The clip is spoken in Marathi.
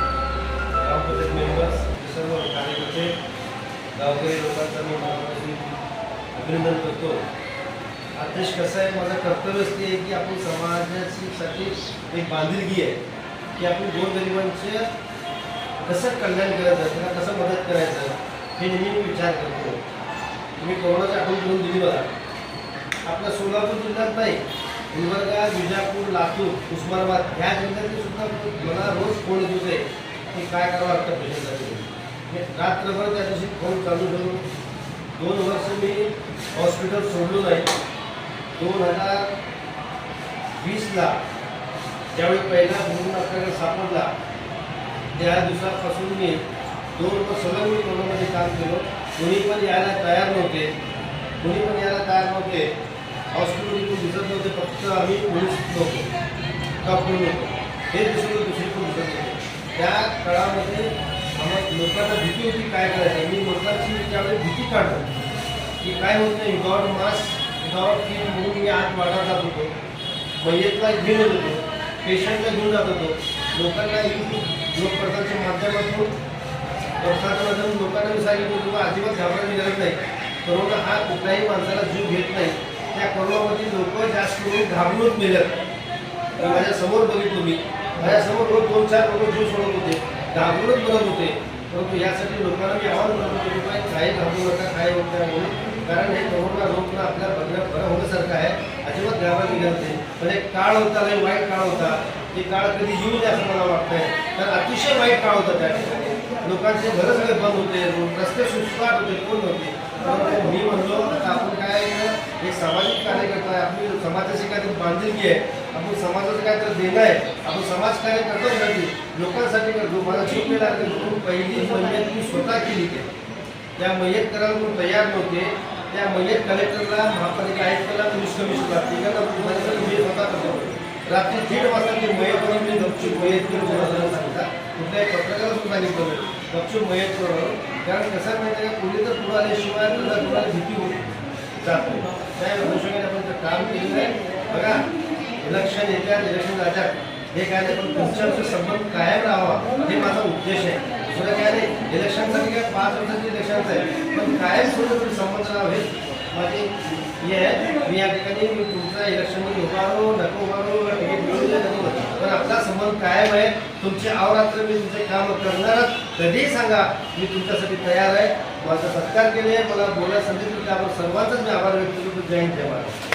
ग्रामपंचायत मेंबर्स सर्व कार्यकर्ते गावकरी लोकांचा मी मनापासून अभिनंदन करतो. अध्यक्ष कसं आहे माझं कर्तव्यच ते आहे की आपण समाजासाठी एक बांधिलगी आहे की आपण दोन गरिबांचं कसं कल्याण करायचं त्यांना कसं मदत करायचं हे नेहमी मी विचार करतो. तुम्ही कोरोनाची आठवण करून दिली मला आपला सोलापूर जिल्ह्यात नाही गुलबर्गा विजापूर लातूर उस्मानाबाद ह्या जिल्ह्यातले सुद्धा मला रोज फोन येत होते की काय करावं लागतं पेशंटसाठी म्हणजे रात्रभर त्या दिवशी फोन चालू ठेवून दोन वर्ष मी हॉस्पिटल सोडलो नाही. दोन हजार वीसला ज्यावेळी पहिला म्हणून आपल्याकडे सापडला त्या दिवसापासून मी दोन वर्ष सलग मी कोरोनामध्ये काम केलं कोणी पण यायला तयार नव्हते. कोणी पण यायला तयार नव्हते. हॉस्पिटल इथून दिसत नव्हते फक्त आम्ही पोलीस नव्हतो. डॉक्टर नव्हतो? हे दिसत होतं दुसरी दिसत नव्हते? त्या काळामध्ये आम्हाला लोकांना भीती होती काय करायचं? मी लोकांची त्यावेळी भीती काढतो की काय होत नाही विदाउट मास्क विदाउट की म्हणून मी आत वाढत जात होतो. मयतला घेऊन येत होतो. पेशंटला घेऊन जात होतो. लोकांना यूट्यूब लोकप्रसारच्या माध्यमातून प्रसारणातून लोकांना मी सांगितलं होतं अजिबात घाबरायची गरज नाही. करोना हा कुठल्याही माणसाला जीव घेत नाही. त्या कोरोनामध्ये लोक जास्त करून घाबरूनच मेलत माझ्यासमोर माझ्यासमोर बघितलो मी. माझ्यासमोर रोज दोन चार लोक जीव सोडत होते. घाबरूनच बघत होते. परंतु यासाठी लोकांना मी आव्हान करतो की बाई काही घाबरू नका काय होत नाही म्हणून. कारण हे कोरोना रोग ना आपल्या बघण्या बरं होण्यासारखं आहे. अजिबात घाबरायची गरज नाही. पण एक काळ होता लय वाईट काळ होता. ते काळ कधी येऊ नये असं मला वाटतंय. तर अतिशय वाईट काळ होता त्या ठिकाणी. लोकांचे घरं सगळे बंद होते. रस्ते सुसपाट होते कोण होते? परंतु मी म्हणलो आता आपण काय एक सामाजिक कार्यकर्ता आहे आपली समाजाची काहीतरी बांधिलकी आहे आपण समाजाचं काहीतरी देणं आहे आपण समाजकार्य करतोच नाही लोकांसाठी करतो. मला चूक नाही लागते पहिली मयत मी स्वतः केली ते. त्या मयत करायला म्हणून तयार नव्हते. त्या मयत कलेक्टरला महापालिका आयुक्तला पोलीस कमी तिघांना माझ्याकडे मी स्वतः करतो. रात्री दीड वाजता ते मयत करून मी गपचूप मयत करून सांगता कुठल्याही पत्रकाला सांगितलं मी गपचूप मयत करून. कारण कसं माहिती आहे का? कोणी तर पुढे आल्याशिवाय तुला भीती होती. जात नाही त्या अनुषंगाने आपण काम केलेलं नाही. बघा इलेक्शन येतात इलेक्शन जातात हे काय नाही पण तुमच्याचा संबंध कायम राहावा. हे माझा उद्देश आहे. दुसरं काय नाही इलेक्शनसाठी काय पाच वर्षाचे इलेक्शनचं आहे. पण कायम सुद्धा तुम्ही संबंध राहावे. माझी हे आहे मी या ठिकाणी मी तुमच्या इलेक्शनमध्ये उभारो नको उभारो तिकीट मिळू दे नको पण आपला संबंध कायम आहे. तुमचे अवरात्र मी तुमचे काम करणारच. कधीही सांगा मी तुमच्यासाठी तयार आहे. माझा सत्कार केले मला बोलायला संधी दिली त्यावर सर्वांचाच मी आभार व्यक्त करतो. जय जय महाराज